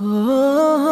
Oh.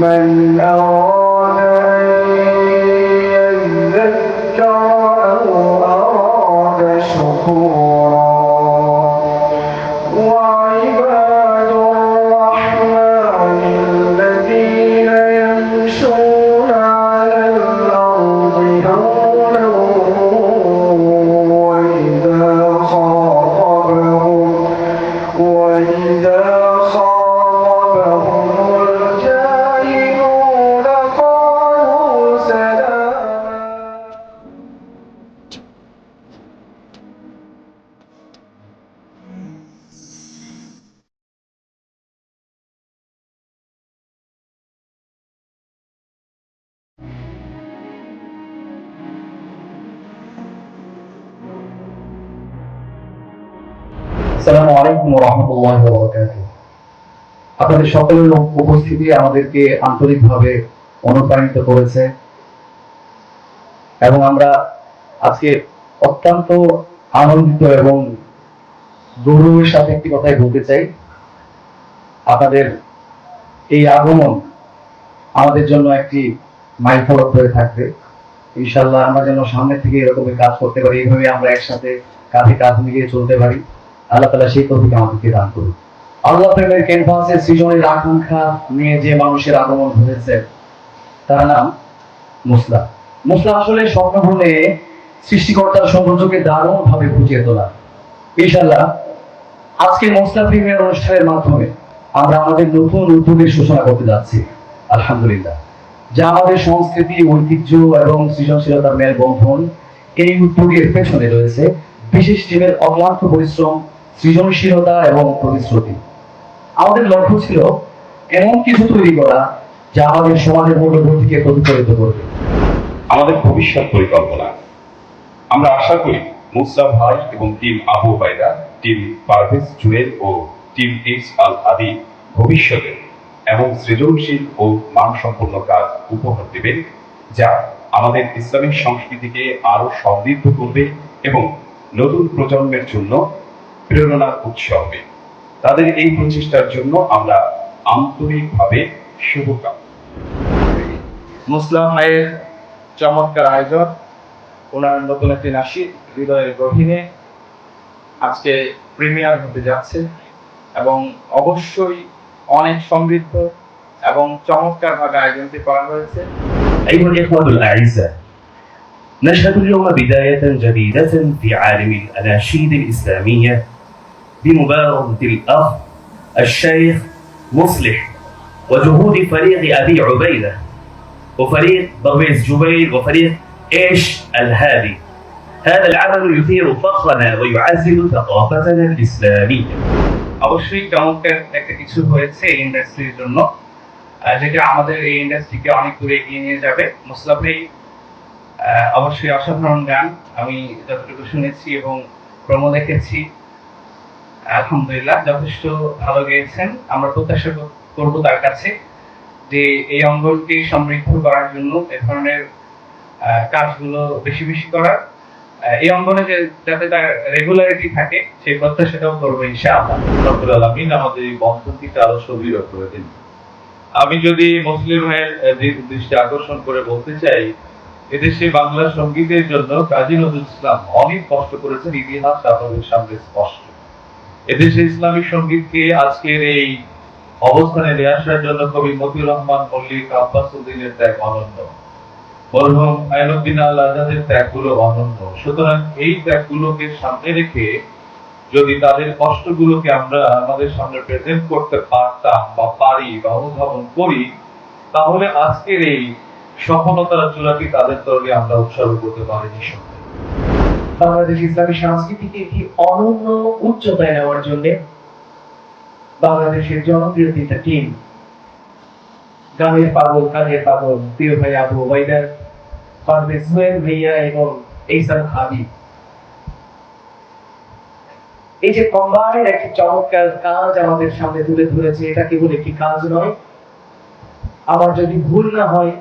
لمن أراد আসসালামু আলাইকুম আপনাদের সকলের উপস্থিতি আমাদেরকে আন্তরিকভাবে অনুপ্রাণিত করেছে এবং আমরা আজকে অত্যন্ত আনন্দিত এবং গৌরবের সাথে একটি বলতে চাই। আপনাদের এই আগমন আমাদের জন্য একটি মাইল হয়ে থাকবে। ইনশাল্লাহ আমরা যেন সামনে থেকে এরকমের কাজ করতে পারি, এইভাবে আমরা একসাথে কাঁধে কাঁধ মিলিয়ে চলতে পারি। আল্লাহ তালা সেই তৌফিক আমাদেরকে দান করুন। আল্লাহ প্রেমের ক্যানভাসে সৃজনের আকাঙ্ক্ষা নিয়ে যে মানুষের আগমন হয়েছে তার নাম মুসলা। মুসলা আসলে স্বপ্ন বলে সৃষ্টিকর্তার সৌন্দর্যকে দারুণ ভাবে ফুটিয়ে তোলা। ইনশাল্লাহ আজকে মুসলা প্রেমের অনুষ্ঠানের মাধ্যমে আমরা আমাদের নতুন উদ্যোগের সূচনা করতে যাচ্ছি, আলহামদুলিল্লাহ। যা আমাদের সংস্কৃতি, ঐতিহ্য এবং সৃজনশীলতার মেল বন্ধন এই উদ্যোগের পেছনে রয়েছে। বিশেষ টিমের অক্লান্ত পরিশ্রম সৃজনশীলতা এবং প্রতিশ্রুতি। আমাদের লক্ষ্য ছিল এমন কিছু তৈরি করা যা আমাদের সমাজের মূল্যবোধকে প্রতিফলিত করবে। আমাদের ভবিষ্যৎ পরিকল্পনা। আমরা আশা করি মুসলাম ভাই এবং টিম আবু বাইদা টিম পারভেজ জুয়েল ও টিম এইচ আল আদি ভবিষ্যতে এমন সৃজনশীল ও মানসম্পন্ন কাজ উপহার দেবেন যা আমাদের ইসলামিক সংস্কৃতিকে আরও সমৃদ্ধ করবে এবং নতুন প্রজন্মের জন্য প্রেরণার উৎস হবে তাদের এই প্রচেষ্টার জন্য আমরা আন্তরিকভাবে শুভকামনা মুসলাম ভাইয়ের চমৎকার আয়োজন ওনার নতুন একটি নাসির হৃদয়ের গভীরে আজকে প্রিমিয়ার হতে যাচ্ছে এবং অবশ্যই অনেক সমৃদ্ধ এবং চমৎকার ভাবে আয়োজনটি করা হয়েছে أيها الإخوة الأعزاء نشهد اليوم بداية جديدة في عالم الأناشيد الإسلامية بمبارزة الأخ الشيخ مصلح وجهود فريق أبي عبيدة وفريق برويز جبيل وفريق إيش الهادي هذا العمل يثير فخرنا ويعزز ثقافتنا الإسلامية অবশ্যই চমৎকার একটা কিছু হয়েছে এই ইন্ডাস্ট্রির জন্য আহ, যেটা আমাদের এই ইন্ডাস্ট্রিকে অনেক দূরে এগিয়ে নিয়ে যাবে মুসলাম ভাই আহ, অবশ্যই অসাধারণ গান আমি যতটুকু শুনেছি এবং প্রমো দেখেছি আলহামদুলিল্লাহ, যথেষ্ট ভালো গেয়েছেন। আমরা প্রত্যাশা কর- করব তার কাছে যে এই অঙ্গনকে সমৃদ্ধ করার জন্য এ ধরনের কাজগুলো বেশি বেশি করার। এই অঙ্গনে যে যাতে তার রেগুলারিটি থাকে, সেই প্রত্যাশাটাও করব ইনশাআল্লাহ। আমাদের এই বন্ধনটিকে আরও সদৃঢ় করে দিন। আমি যদি মুসলিম ভাইয়ের দৃষ্টি আকর্ষণ করে বলতে চাই, এদেশে বাংলা সঙ্গীতের জন্য কাজী নজরুল ইসলাম অনেক কষ্ট করেছেন, ইতিহাস আপনাদের সামনে স্পষ্ট। এদেশে ইসলামী সঙ্গীতকে আজকের এই অবস্থানে নিয়ে আসার জন্য কবি মতিউর রহমান, মল্লিক আব্বাস উদ্দিনের ত্যাগ অনন্য। মরহুম আইনুদ্দিন আল আজাদের ত্যাগগুলো অনন্য। সুতরাং এই ত্যাগগুলোকে সামনে রেখে যদি তাদের কষ্টগুলোকে আমরা আমাদের সামনে প্রেজেন্ট করতে পারতাম বা পারি বা অনুধাবন করি, তাহলে আজকের এই সফলতার চূড়াটি তাদের তরফে আমরা উৎসর্গ করতে পারি নিঃসন্দেহে বাংলাদেশ ইসলামী সংস্কৃতিকে একটি অনন্য উচ্চতায় নেওয়ার জন্য বাংলাদেশের জনপ্রিয় তিনটা টিম। গানের পাগল, কানের পাগল, প্রিয় ভাই আবু ওবাইদার পারভেজ সোহেল ভাইয়া এবং এইসান হাবিব। এই যে কম্বাইন একটি চমৎকার কাজ আমাদের সামনে তুলে ধরেছে, এটা কেবল একটি কাজ নয়। আমার যদি ভুল না হয়,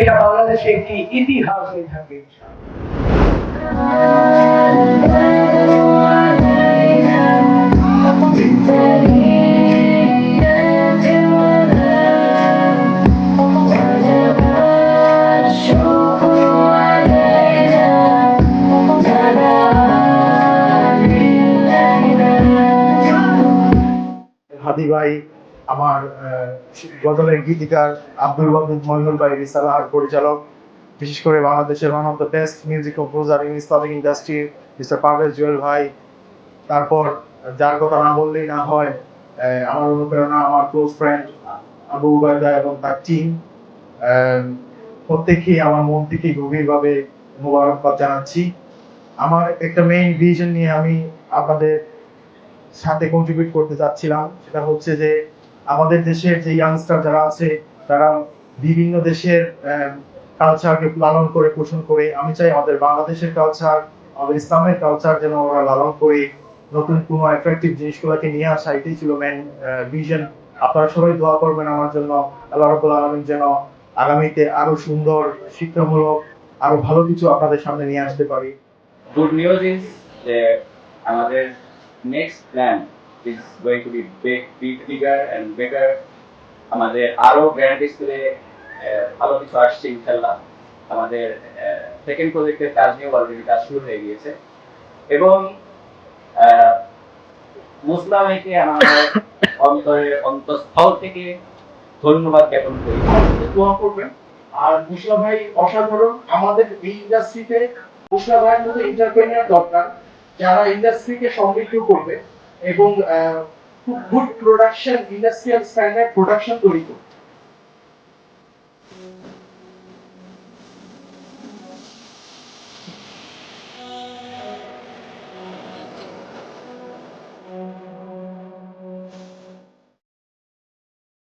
এটা বাংলাদেশে একটি ইতিহাস হয়ে থাকবে। হাদি ভাই আমার গজলের গীতিকার আব্দুল ওয়াদুদ মহিনুল ভাই রিসালার পরিচালক। বিশেষ করে বাংলাদেশের one of the best music composer in Islamic industry mister Parvez Jewel ভাই। তারপর যার কথা না বললেই না হয় আমার অনুপ্রেরণা আমার ক্লোজ ফ্রেন্ড আবু উবায়দা এবং তার টিম প্রত্যেকেই আমার মন থেকে গভীরভাবে মোবারকবাদ জানাচ্ছি। আমার একটা মেইন ভিশন নিয়ে আমি আপনাদের সাথে কন্ট্রিবিউট করতে চাচ্ছিলাম, সেটা হচ্ছে যে আমাদের দেশের যে ইয়াংস্টার যারা আছে, তারা বিভিন্ন দেশের কালচারকে লালন করে পোষণ করে। আমি চাই আমাদের বাংলাদেশের কালচার আমাদের ইসলামের কালচার যেন ওরা লালন করে নতুন কোনো অ্যাট্রাকটিভ জিনিসগুলোকে নিয়ে আসা। এটাই ছিল মেন ভিশন আপনারা সবাই দোয়া করবেন আমার জন্য। আল্লাহ রাব্বুল আলামিন যেন আগামীতে আরও সুন্দর শিক্ষামূলক আরও ভালো কিছু আপনাদের সামনে নিয়ে আসতে পারি। Good news is that আমাদের next plan is going to be big, big, bigger and আমাদের আরও গ্র্যান্ড স্কেলে ভালো কিছু আসছে ইনশাল্লাহ। আমাদের সেকেন্ড প্রজেক্টের কাজ নিয়ে অলরেডি কাজ শুরু হয়ে গিয়েছে। এবং মুসলাম অন্তরের অন্তঃস্থল থেকে ধন্যবাদ জ্ঞাপন করি। দোয়া করবেন। আর মুসলা ভাই অসাধারণ। আমাদের এই ইন্ডাস্ট্রিতে মুসলা ভাইয়ের মতো এন্টারপ্রেনিয়ার দরকার, যারা ইন্ডাস্ট্রিকে সমৃদ্ধ করবে এবং খুব good production industrial standard production তৈরি করবে।